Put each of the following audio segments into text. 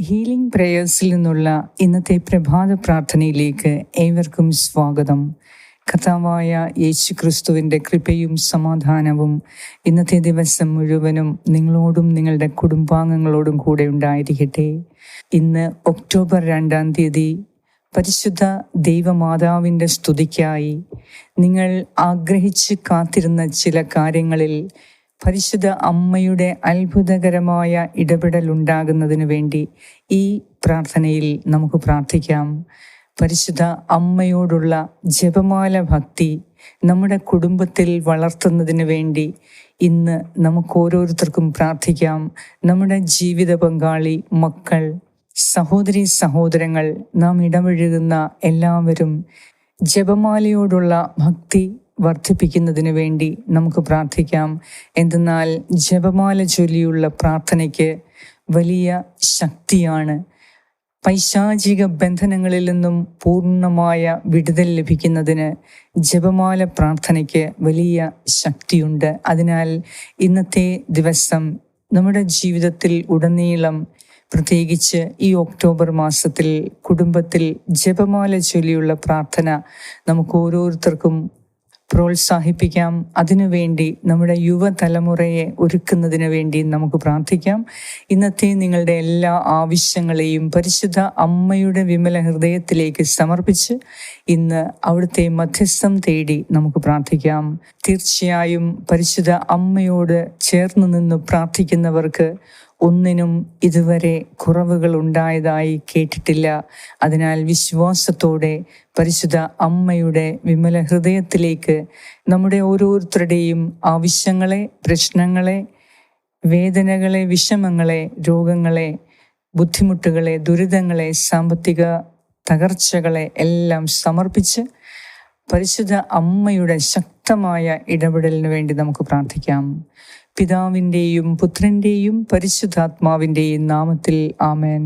Healing പ്രേയേഴ്സിൽ നിന്നുള്ള ഇന്നത്തെ പ്രഭാത പ്രാർത്ഥനയിലേക്ക് ഏവർക്കും സ്വാഗതം. കഥാവായ യേശു ക്രിസ്തുവിന്റെ കൃപയും സമാധാനവും ഇന്നത്തെ ദിവസം മുഴുവനും നിങ്ങളോടും നിങ്ങളുടെ കുടുംബാംഗങ്ങളോടും കൂടെ ഉണ്ടായിരിക്കട്ടെ. ഇന്ന് ഒക്ടോബർ രണ്ടാം തീയതി പരിശുദ്ധ ദൈവമാതാവിന്റെ സ്തുതിക്കായി നിങ്ങൾ ആഗ്രഹിച്ച് കാത്തിരുന്ന ചില കാര്യങ്ങളിൽ പരിശുദ്ധ അമ്മയുടെ അത്ഭുതകരമായ ഇടപെടൽ ഉണ്ടാകുന്നതിന് വേണ്ടി ഈ പ്രാർത്ഥനയിൽ നമുക്ക് പ്രാർത്ഥിക്കാം. പരിശുദ്ധ അമ്മയോടുള്ള ജപമാല ഭക്തി നമ്മുടെ കുടുംബത്തിൽ വളർത്തുന്നതിന് വേണ്ടി ഇന്ന് നമുക്ക് ഓരോരുത്തർക്കും പ്രാർത്ഥിക്കാം. നമ്മുടെ ജീവിത പങ്കാളി മക്കൾ സഹോദരി സഹോദരങ്ങൾ നാം ഇടപഴകുന്ന എല്ലാവരും ജപമാലയോടുള്ള ഭക്തി വർദ്ധിപ്പിക്കുന്നതിന് വേണ്ടി നമുക്ക് പ്രാർത്ഥിക്കാം. എന്തെന്നാൽ ജപമാല ചൊല്ലിയുള്ള പ്രാർത്ഥനയ്ക്ക് വലിയ ശക്തിയാണ്. പൈശാചിക ബന്ധനങ്ങളിൽ നിന്നും പൂർണമായ വിടുതൽ ലഭിക്കുന്നതിന് ജപമാല പ്രാർത്ഥനയ്ക്ക് വലിയ ശക്തിയുണ്ട്. അതിനാൽ ഇന്നത്തെ ദിവസം നമ്മുടെ ജീവിതത്തിൽ ഉടനീളം പ്രത്യേകിച്ച് ഈ ഒക്ടോബർ മാസത്തിൽ കുടുംബത്തിൽ ജപമാല ചൊല്ലിയുള്ള പ്രാർത്ഥന നമുക്ക് ഓരോരുത്തർക്കും പ്രോത്സാഹിപ്പിക്കാം. അതിനുവേണ്ടി നമ്മുടെ യുവതലമുറയെ ഒരുക്കുന്നതിന് വേണ്ടി നമുക്ക് പ്രാർത്ഥിക്കാം. ഇന്നത്തെ നിങ്ങളുടെ എല്ലാ ആവശ്യങ്ങളെയും പരിശുദ്ധ അമ്മയുടെ വിമല ഹൃദയത്തിലേക്ക് സമർപ്പിച്ച് ഇന്ന് അവിടുത്തെ മധ്യസ്ഥം തേടി നമുക്ക് പ്രാർത്ഥിക്കാം. തീർച്ചയായും പരിശുദ്ധ അമ്മയോട് ചേർന്ന് നിന്ന് പ്രാർത്ഥിക്കുന്നവർക്ക് ഒന്നിനും ഇതുവരെ കുറവുകൾ ഉണ്ടായതായി കേട്ടിട്ടില്ല. അതിനാൽ വിശ്വാസത്തോടെ പരിശുദ്ധ അമ്മയുടെ വിമല ഹൃദയത്തിലേക്ക് നമ്മുടെ ഓരോരുത്തരുടെയും ആവശ്യങ്ങളെ പ്രശ്നങ്ങളെ വേദനകളെ വിഷമങ്ങളെ രോഗങ്ങളെ ബുദ്ധിമുട്ടുകളെ ദുരിതങ്ങളെ സാമ്പത്തിക തകർച്ചകളെ എല്ലാം സമർപ്പിച്ച് പരിശുദ്ധ അമ്മയുടെ ശക്തമായ ഇടപെടലിന് വേണ്ടി നമുക്ക് പ്രാർത്ഥിക്കാം. പിതാവിന്റെയും പുത്രന്റെയും പരിശുദ്ധാത്മാവിന്റെയും നാമത്തിൽ ആമേൻ.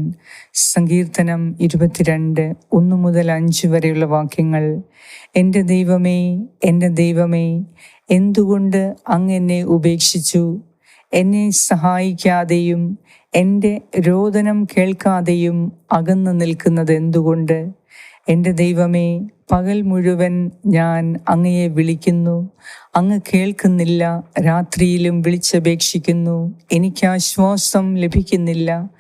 സങ്കീർത്തനം ഇരുപത്തിരണ്ട് ഒന്ന് മുതൽ അഞ്ച് വരെയുള്ള വാക്യങ്ങൾ. എന്റെ ദൈവമേ എന്റെ ദൈവമേ എന്തുകൊണ്ട് അങ്ങ് എന്നെ ഉപേക്ഷിച്ചു? എന്നെ സഹായിക്കാതെയും എന്റെ രോദനം കേൾക്കാതെയും അകന്നു നിൽക്കുന്നത് എന്തുകൊണ്ട്? എന്റെ ദൈവമേ പകൽ മുഴുവൻ ഞാൻ അങ്ങയെ വിളിക്കുന്നു. അങ്ങ് കേൾക്കുന്നില്ല രാത്രിയിലും വിളിച്ചപേക്ഷിക്കുന്നു. എനിക്ക് ആശ്വാസം ലഭിക്കുന്നില്ല.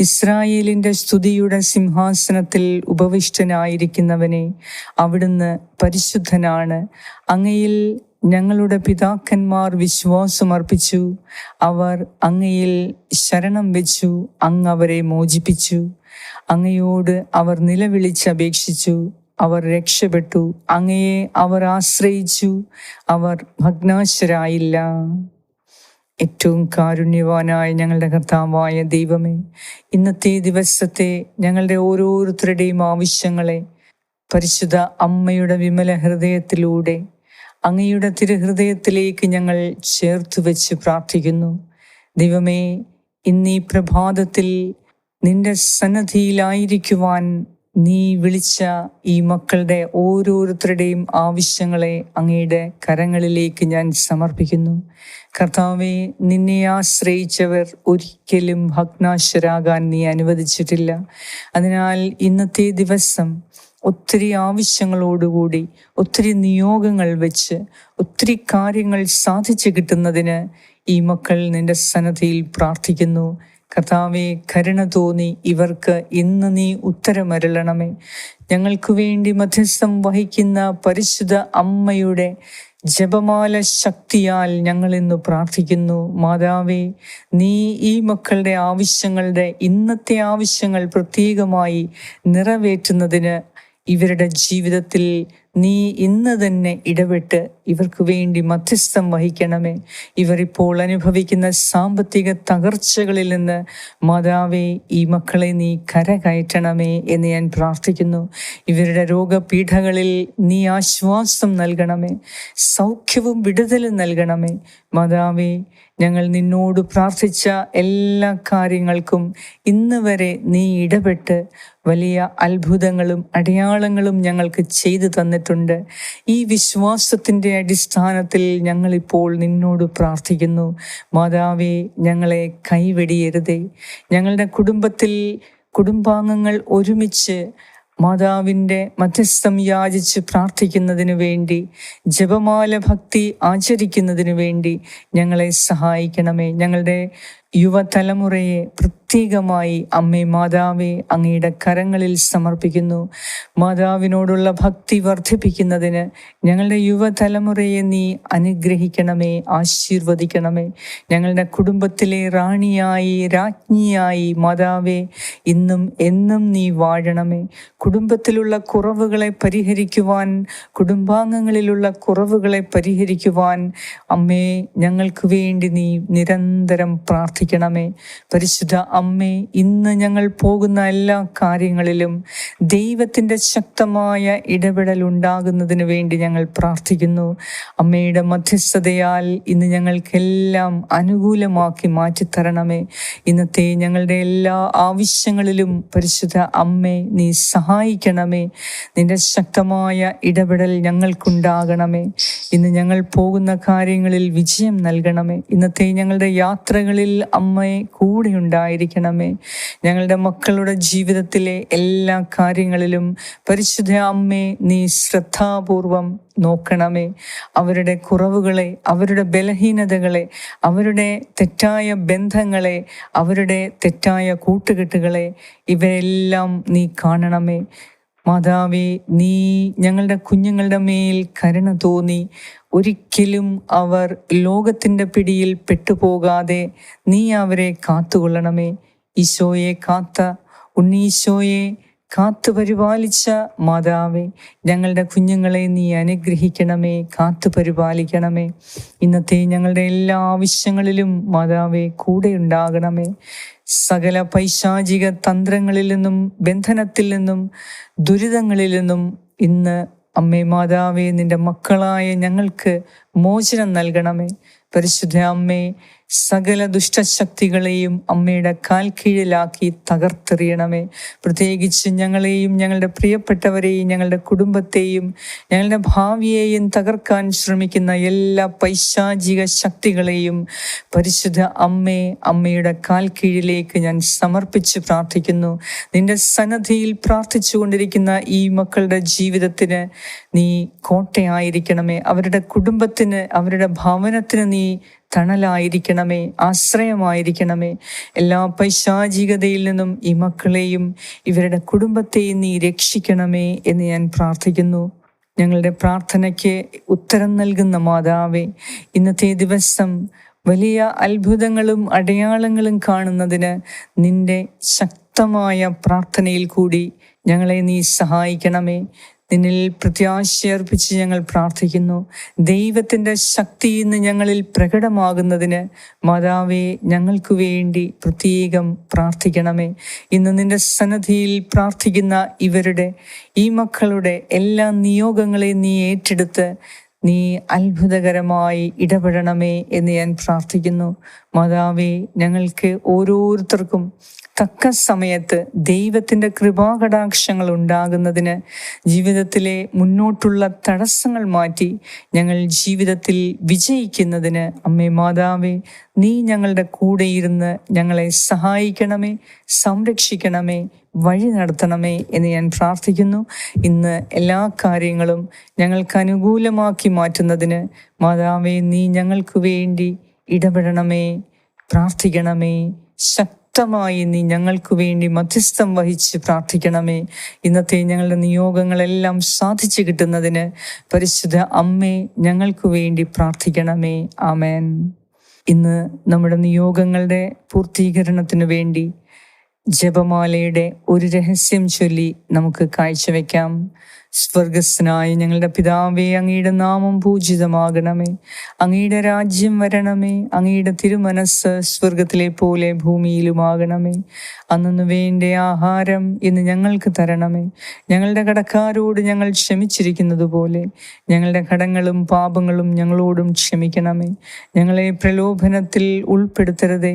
ഇസ്രായേലിന്റെ സ്തുതിയുടെ സിംഹാസനത്തിൽ ഉപവിഷ്ടനായിരിക്കുന്നവനെ അവിടുന്ന് പരിശുദ്ധനാണ്. അങ്ങയിൽ ഞങ്ങളുടെ പിതാക്കന്മാർ വിശ്വാസമർപ്പിച്ചു. അവർ അങ്ങയിൽ ശരണം വെച്ചു അങ്ങ് അവരെ മോചിപ്പിച്ചു. അങ്ങയോട് അവർ നിലവിളിച്ചപേക്ഷിച്ചു. അവർ രക്ഷപ്പെട്ടു. അങ്ങയെ അവർ ആശ്രയിച്ചു. അവർ ഭഗ്നാശരായില്ല. ഏറ്റവും കാരുണ്യവാനായ ഞങ്ങളുടെ കർത്താവായ ദൈവമേ ഇന്നത്തെ ദിവസത്തെ ഞങ്ങളുടെ ഓരോരുത്തരുടെയും ആവശ്യങ്ങളെ പരിശുദ്ധ അമ്മയുടെ വിമല ഹൃദയത്തിലൂടെ അങ്ങയുടെ തിരുഹൃദയത്തിലേക്ക് ഞങ്ങൾ ചേർത്ത് വെച്ച് പ്രാർത്ഥിക്കുന്നു. ദൈവമേ ഇന്നീ പ്രഭാതത്തിൽ നിന്റെ സന്നദ്ധിയിലായിരിക്കുവാൻ നീ വിളിച്ച ഈ മക്കളുടെ ഓരോരുത്തരുടെയും ആവശ്യങ്ങളെ അങ്ങയുടെ കരങ്ങളിലേക്ക് ഞാൻ സമർപ്പിക്കുന്നു. കർത്താവെ നിന്നെ ആശ്രയിച്ചവർ ഒരിക്കലും ഭഗ്നാശരാകാൻ നീ അനുവദിച്ചിട്ടില്ല. അതിനാൽ ഇന്നത്തെ ദിവസം ഒത്തിരി ആവശ്യങ്ങളോടുകൂടി ഒത്തിരി നിയോഗങ്ങൾ വെച്ച് ഒത്തിരി കാര്യങ്ങൾ സാധിച്ചു കിട്ടുന്നതിന് ഈ മക്കൾ നിന്റെ സന്നദ്ധിയിൽ പ്രാർത്ഥിക്കുന്നു. കർത്താവെ കരുണ തോന്നി ഇവർക്ക്. ഇന്ന് നീ ഉത്തരമരുളണമേ. ഞങ്ങൾക്ക് വേണ്ടി മധ്യസ്ഥം വഹിക്കുന്ന പരിശുദ്ധ അമ്മയുടെ ജപമാല ശക്തിയാൽ ഞങ്ങൾ ഇന്ന് പ്രാർത്ഥിക്കുന്നു. മാതാവേ നീ ഈ മക്കളുടെ ആവശ്യങ്ങളുടെ ഇന്നത്തെ ആവശ്യങ്ങൾ പ്രത്യേകമായി നിറവേറ്റുന്നതിന് ഇവരുടെ ജീവിതത്തിൽ നീ ഇന്ന് തന്നെ ഇടപെട്ട് ഇവർക്ക് വേണ്ടി മധ്യസ്ഥം വഹിക്കണമേ. ഇവർ ഇപ്പോൾ അനുഭവിക്കുന്ന സാമ്പത്തിക തകർച്ചകളിൽ നിന്ന് മാതാവേ ഈ മക്കളെ നീ കരകയറ്റണമേ എന്ന് ഞാൻ പ്രാർത്ഥിക്കുന്നു. ഇവരുടെ രോഗപീഠകളിൽ നീ ആശ്വാസം നൽകണമേ. സൗഖ്യവും വിടുതലും നൽകണമേ. മാതാവേ ഞങ്ങൾ നിന്നോട് പ്രാർത്ഥിച്ച എല്ലാ കാര്യങ്ങൾക്കും ഇന്ന് വരെ നീ ഇടപെട്ട് വലിയ അത്ഭുതങ്ങളും അടയാളങ്ങളും ഞങ്ങൾക്ക് ചെയ്തു തന്നിട്ടുണ്ട്. തന്നിട്ടുണ്ട് ഈ വിശ്വാസത്തിന്റെ അടിസ്ഥാനത്തിൽ ഞങ്ങളിപ്പോൾ നിന്നോട് പ്രാർത്ഥിക്കുന്നു. മാതാവേ ഞങ്ങളെ കൈവെടിയരുതേ. ഞങ്ങളുടെ കുടുംബത്തിൽ കുടുംബാംഗങ്ങൾ ഒരുമിച്ച് മാതാവിന്റെ മധ്യസ്ഥം യാചിച്ച് പ്രാർത്ഥിക്കുന്നതിനു വേണ്ടി ജപമാല ഭക്തി ആചരിക്കുന്നതിനു വേണ്ടി ഞങ്ങളെ സഹായിക്കണമേ. ഞങ്ങളുടെ യുവതലമുറയെ പ്രത്യേകമായി അമ്മേ മാതാവെ അങ്ങയുടെ കരങ്ങളിൽ സമർപ്പിക്കുന്നു. മാതാവിനോടുള്ള ഭക്തി വർദ്ധിപ്പിക്കുന്നതിന് ഞങ്ങളുടെ യുവതലമുറയെ നീ അനുഗ്രഹിക്കണമേ ആശീർവദിക്കണമേ. ഞങ്ങളുടെ കുടുംബത്തിലെ റാണിയായി രാജ്ഞിയായി മാതാവെ ഇന്നും എന്നും നീ വാഴണമേ. കുടുംബത്തിലുള്ള കുറവുകളെ പരിഹരിക്കുവാൻ കുടുംബാംഗങ്ങളിലുള്ള കുറവുകളെ പരിഹരിക്കുവാൻ അമ്മേ ഞങ്ങൾക്ക് വേണ്ടി നീ നിരന്തരം പ്രാർത്ഥിക്കണമേ. പരിശുദ്ധ അമ്മേ ഇന്ന് ഞങ്ങൾ പോകുന്ന എല്ലാ കാര്യങ്ങളിലും ദൈവത്തിന്റെ ശക്തമായ ഇടപെടൽ ഉണ്ടാകുന്നതിന് വേണ്ടി ഞങ്ങൾ പ്രാർത്ഥിക്കുന്നു. അമ്മയുടെ മധ്യസ്ഥതയാൽ ഇന്ന് ഞങ്ങൾക്കെല്ലാം അനുകൂലമാക്കി മാറ്റിത്തരണമേ. ഇന്നത്തെ ഞങ്ങളുടെ എല്ലാ ആവശ്യങ്ങളിലും പരിശുദ്ധ അമ്മേ നീ സഹായിക്കണമേ. നിന്റെ ശക്തമായ ഇടപെടൽ ഞങ്ങൾക്കുണ്ടാകണമേ. ഇന്ന് ഞങ്ങൾ പോകുന്ന കാര്യങ്ങളിൽ വിജയം നൽകണമേ. ഇന്നത്തെ ഞങ്ങളുടെ യാത്രകളിൽ അമ്മയെ കൂടെ ഉണ്ടായിരിക്കണമേ ഞങ്ങളുടെ മക്കളുടെ ജീവിതത്തിലെ എല്ലാ കാര്യങ്ങളിലും പരിശുദ്ധ അമ്മേ നീ ശ്രദ്ധാപൂർവം നോക്കണമേ. അവരുടെ കുറവുകളെ അവരുടെ ബലഹീനതകളെ അവരുടെ തെറ്റായ ബന്ധങ്ങളെ അവരുടെ തെറ്റായ കൂട്ടുകെട്ടുകളെ ഇവയെല്ലാം നീ കാണണമേ. മാതാവേ നീ ഞങ്ങളുടെ കുഞ്ഞുങ്ങളുടെ മേൽ കരുണ തോന്നി. ഒരിക്കലും അവർ ലോകത്തിന്റെ പിടിയിൽ പെട്ടുപോകാതെ നീ അവരെ കാത്തുകൊള്ളണമേ. ഈശോയെ കാത്ത ഉണ്ണീശോയെ കാത്തു പരിപാലിച്ച മാതാവേ ഞങ്ങളുടെ കുഞ്ഞുങ്ങളെ നീ അനുഗ്രഹിക്കണമേ കാത്തു പരിപാലിക്കണമേ. ഇന്നത്തെ ഞങ്ങളുടെ എല്ലാ ആവശ്യങ്ങളിലും മാതാവേ കൂടെ ഉണ്ടാകണമേ. സകല പൈശാചിക തന്ത്രങ്ങളിൽ നിന്നും ബന്ധനത്തിൽ നിന്നും ദുരിതങ്ങളിൽ നിന്നും ഇന്ന് അമ്മേ മാതാവേ നിന്റെ മക്കളായ ഞങ്ങൾക്ക് മോചനം നൽകണമേ. പരിശുദ്ധ അമ്മേ സകല ദുഷ്ടശക്തികളെയും അമ്മയുടെ കാൽ കീഴിലാക്കി തകർത്തെറിയണമേ. പ്രത്യേകിച്ച് ഞങ്ങളെയും ഞങ്ങളുടെ പ്രിയപ്പെട്ടവരെയും ഞങ്ങളുടെ കുടുംബത്തെയും ഞങ്ങളുടെ ഭാവിയെയും തകർക്കാൻ ശ്രമിക്കുന്ന എല്ലാ പൈശാചിക ശക്തികളെയും പരിശുദ്ധ അമ്മേ അമ്മയുടെ കാൽ കീഴിലേക്ക് ഞാൻ സമർപ്പിച്ച് പ്രാർത്ഥിക്കുന്നു. നിന്റെ സന്നദ്ധിയിൽ പ്രാർത്ഥിച്ചു കൊണ്ടിരിക്കുന്ന ഈ മക്കളുടെ ജീവിതത്തിന് നീ കോട്ടയായിരിക്കണമേ. അവരുടെ കുടുംബത്തിന് അവരുടെ ഭവനത്തിന് നീ തണലായിരിക്കണമേ ആശ്രയമായിരിക്കണമേ. എല്ലാ പൈശാചികതയിൽ നിന്നും ഈ മക്കളെയും ഇവരുടെ കുടുംബത്തെയും നീ രക്ഷിക്കണമേ എന്ന് ഞാൻ പ്രാർത്ഥിക്കുന്നു. ഞങ്ങളുടെ പ്രാർത്ഥനയ്ക്ക് ഉത്തരം നൽകുന്ന മാതാവേ ഇന്നത്തെ ദിവസം വലിയ അത്ഭുതങ്ങളും അടയാളങ്ങളും കാണുന്നതിന് നിന്റെ ശക്തമായ പ്രാർത്ഥനയിൽ കൂടി ഞങ്ങളെ നീ സഹായിക്കണമേ. നിന്നിൽ പ്രത്യാശയർപ്പിച്ച് ഞങ്ങൾ പ്രാർത്ഥിക്കുന്നു. ദൈവത്തിന്റെ ശക്തി ഇന്ന് ഞങ്ങളിൽ പ്രകടമാകുന്നതിന് മാതാവേ ഞങ്ങൾക്ക് വേണ്ടി പ്രത്യേകം പ്രാർത്ഥിക്കണമേ. ഇന്ന് നിന്റെ സന്നദ്ധിയിൽ പ്രാർത്ഥിക്കുന്ന ഇവരുടെ ഈ മക്കളുടെ എല്ലാ നിയോഗങ്ങളെയും നീ ഏറ്റെടുത്ത് നീ അത്ഭുതകരമായി ഇടപെടണമേ എന്ന് ഞാൻ പ്രാർത്ഥിക്കുന്നു. മാതാവേ ഞങ്ങൾക്ക് ഓരോരുത്തർക്കും തക്ക സമയത്ത് ദൈവത്തിന്റെ കൃപാകടാക്ഷങ്ങൾ ഉണ്ടാകുന്നതിന് ജീവിതത്തിലെ മുന്നോട്ടുള്ള തടസ്സങ്ങൾ മാറ്റി ഞങ്ങൾ ജീവിതത്തിൽ വിജയിക്കുന്നതിന് അമ്മേ മാതാവേ നീ ഞങ്ങളുടെ കൂടെ ഇരുന്ന് ഞങ്ങളെ സഹായിക്കണമേ സംരക്ഷിക്കണമേ വഴി നടത്തണമേ എന്ന് ഞാൻ പ്രാർത്ഥിക്കുന്നു. ഇന്ന് എല്ലാ കാര്യങ്ങളും ഞങ്ങൾക്ക് അനുകൂലമാക്കി മാറ്റുന്നതിന് മാതാവേ നീ ഞങ്ങൾക്ക് വേണ്ടി ഇടപെടണമേ പ്രാർത്ഥിക്കണമേ ശക്തമായി നീ ഞങ്ങൾക്ക് വേണ്ടി മധ്യസ്ഥം വഹിച്ച് പ്രാർത്ഥിക്കണമേ. ഇന്നത്തെ ഞങ്ങളുടെ നിയോഗങ്ങളെല്ലാം സാധിച്ചു കിട്ടുന്നതിന് പരിശുദ്ധ അമ്മേ ഞങ്ങൾക്ക് വേണ്ടി പ്രാർത്ഥിക്കണമേ. ആമേൻ. ഇന്ന് നമ്മുടെ നിയോഗങ്ങളുടെ പൂർത്തീകരണത്തിന് വേണ്ടി ജപമാലയുടെ ഒരു രഹസ്യം ചൊല്ലി നമുക്ക് കാഴ്ചവെക്കാം. സ്വർഗസ്നായ ഞങ്ങളുടെ പിതാവേ അങ്ങയുടെ നാമം പൂജിതമാകണമേ. അങ്ങയുടെ രാജ്യം വരണമേ. അങ്ങയുടെ തിരുമനസ് സ്വർഗത്തിലെ പോലെ ഭൂമിയിലുമാകണമേ. അന്നു വേണ്ട ആഹാരം ഇന്ന് ഞങ്ങൾക്ക് തരണമേ. ഞങ്ങളുടെ കടക്കാരോട് ഞങ്ങൾ ക്ഷമിച്ചിരിക്കുന്നത് പോലെ ഞങ്ങളുടെ കടങ്ങളും പാപങ്ങളും ഞങ്ങളോടും ക്ഷമിക്കണമേ. ഞങ്ങളെ പ്രലോഭനത്തിൽ ഉൾപ്പെടുത്തരുതേ.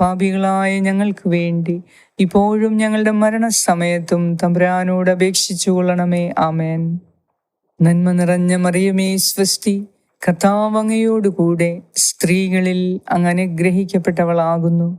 പാപികളായ ഞങ്ങൾക്ക് വേണ്ടി. ഇപ്പോഴും ഞങ്ങളുടെ മരണസമയത്തും തമ്പുരാനോട് അപേക്ഷിച്ചു കൊള്ളണമേ. ആമേൻ. നന്മ നിറഞ്ഞ മറിയമേ സ്വസ്തി കഥാവങ്ങയോടുകൂടെ സ്ത്രീകളിൽ അങ്ങനെ അനുഗ്രഹിക്കപ്പെട്ടവളാകുന്നു.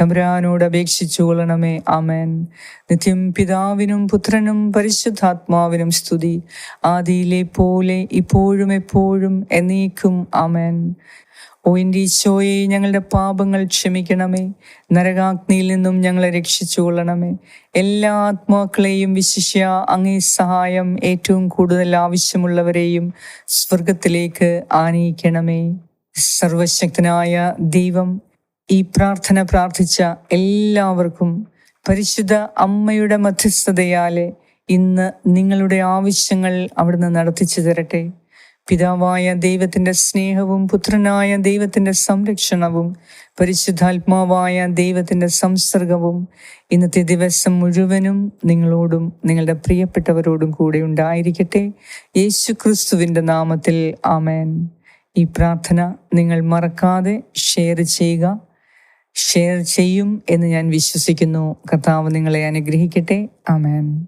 തമ്പുരാനോട് അപേക്ഷിച്ചു കൊള്ളണമേ. ആമേൻ. നിത്യം പിതാവിനും പുത്രനും പരിശുദ്ധാത്മാവിനും സ്തുതി. ആദിയിലെ പോലെ ഇപ്പോഴും എപ്പോഴും എന്നേക്കും. ആമേൻ. ഓ എന്റെ ഈശോയെ ഞങ്ങളുടെ പാപങ്ങൾ ക്ഷമിക്കണമേ. നരകാഗ്നിയിൽ നിന്നും ഞങ്ങളെ രക്ഷിച്ചു കൊള്ളണമേ. എല്ലാ ആത്മാക്കളെയും വിശിഷ്യ അങ്ങേ സഹായം ഏറ്റവും കൂടുതൽ ആവശ്യമുള്ളവരെയും സ്വർഗത്തിലേക്ക് ആനയിക്കണമേ. സർവശക്തനായ ദൈവം ഈ പ്രാർത്ഥന പ്രാർത്ഥിച്ച എല്ലാവർക്കും പരിശുദ്ധ അമ്മയുടെ മധ്യസ്ഥതയാലെ ഇന്ന് നിങ്ങളുടെ ആവശ്യങ്ങൾ അവിടുന്ന് നടത്തിച്ചു തരട്ടെ. പിതാവായ ദൈവത്തിന്റെ സ്നേഹവും പുത്രനായ ദൈവത്തിന്റെ സംരക്ഷണവും പരിശുദ്ധാത്മാവായ ദൈവത്തിന്റെ സംസർഗവും ഇന്നത്തെ ദിവസം മുഴുവനും നിങ്ങളോടും നിങ്ങളുടെ പ്രിയപ്പെട്ടവരോടും കൂടെ ഉണ്ടായിരിക്കട്ടെ. യേശു ക്രിസ്തുവിന്റെ നാമത്തിൽ ആമേൻ. ഈ പ്രാർത്ഥന നിങ്ങൾ മറക്കാതെ ഷെയർ ചെയ്യുക. ഷെയർ ചെയ്യും എന്ന് ഞാൻ വിശ്വസിക്കുന്നു. കർത്താവ് നിങ്ങളെ അനുഗ്രഹിക്കട്ടെ. ആമേൻ.